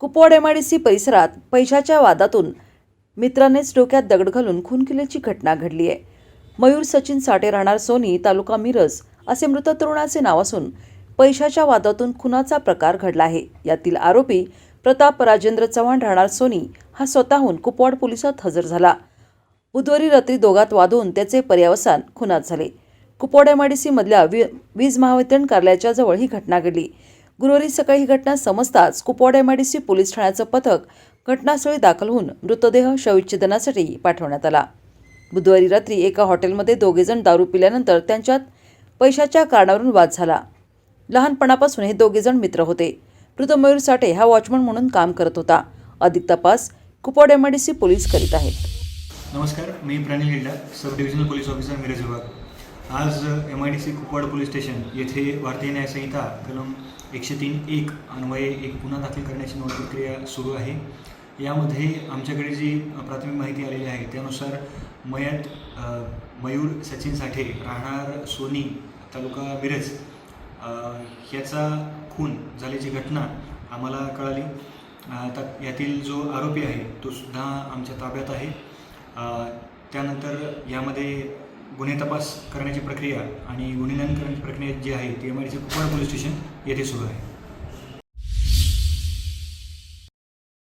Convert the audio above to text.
Kupwad MIDC परिसरात पैशाच्या वादातून मित्रानेच डोक्यात दगड घालून खून केल्याची घटना घडली आहे. मयूर सचिन साठे राहणार सोनी तालुका मिरज असे मृत तरुणाचे नाव असून पैशाच्या वादातून खुनाचा प्रकार घडला आहे. यातील आरोपी प्रताप राजेंद्र चव्हाण राहणार सोनी हा स्वतःहून कुपवाड पोलिसात हजर झाला. बुधवारी रात्री दोघात वादून त्याचे पर्यावसान खुनात झाले. कुपवाड एमआयडीसी मधल्या वी वीज महावितरण कार्यालयाच्या जवळ ही घटना घडली. गुरुवारी सकाळी ही घटना समजताच कुपवाड एमआयडीसी पोलीस ठाण्याचं पथक घटनास्थळी दाखल होऊन मृतदेह शवविच्छेदनासाठी पाठवण्यात आला. बुधवारी रात्री एका हॉटेलमध्ये दोघेजण दारू पिल्यानंतर त्यांच्यात पैशाच्या कारणावरून वाद झाला. लहानपणापासून हे दोघेजण मित्र होते. मृत मयूर साठे हा वॉचमन म्हणून काम करत होता. अधिक तपास कुपवाड एमआयडीसी पोलीस करीत आहेत. नमस्कार मी Pranil Hilda sub divisional police officer Miraj विभाग. आज M I D C Kupwad police station येथे भारतीय न्यायसंहिता कलम एकशे तीन एक अन्वये एक गुन्हा दाखल करण्याची नोंद प्रक्रिया सुरू आहे. यामध्ये आमच्याकडे जी प्राथमिक माहिती आलेली आहे त्यानुसार मयत मयूर सचिन साठे राहणार सोनी तालुका मिरज याचा खून झाल्याची घटना आम्हाला कळाली. आता यातील जो आरोपी आहे तो सुद्धा आमच्या ताब्यात आहे. त्यानंतर यामध्ये गुन्हे तपास करण्याची प्रक्रिया आणि गुन्हे नोंद करण्याची प्रक्रिया जी आहे ती M I D Kupwad police station येथे सुरू आहे.